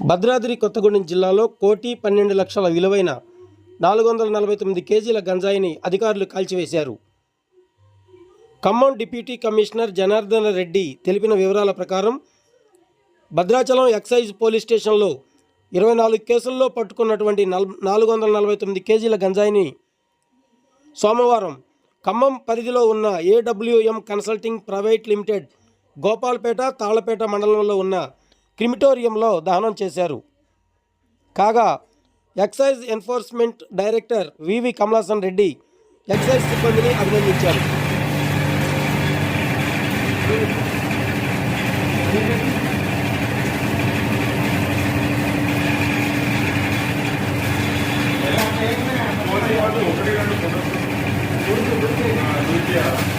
భద్రాద్రి కొత్తగూడెం జిల్లాలో కోటి పన్నెండు లక్షల విలువైన నాలుగు వందల నలభై తొమ్మిది కేజీల గంజాయిని అధికారులు కాల్చివేశారు. ఖమ్మం డిప్యూటీ కమిషనర్ జనార్దన రెడ్డి తెలిపిన వివరాల ప్రకారం భద్రాచలం ఎక్సైజ్ పోలీస్ స్టేషన్లో ఇరవై నాలుగు కేసుల్లో పట్టుకున్నటువంటి నల్ నాలుగు వందల నలభై తొమ్మిది కేజీల గంజాయిని సోమవారం ఖమ్మం పరిధిలో ఉన్న AWM consulting private limited Gopalpeta Tallapeta మండలంలో ఉన్న క్రిమిటోరియంలో దహనం చేశారు కాగా excise enforcement director V V Kamalasan Reddy excise సిబ్బందిని అభినందించారు Yeah.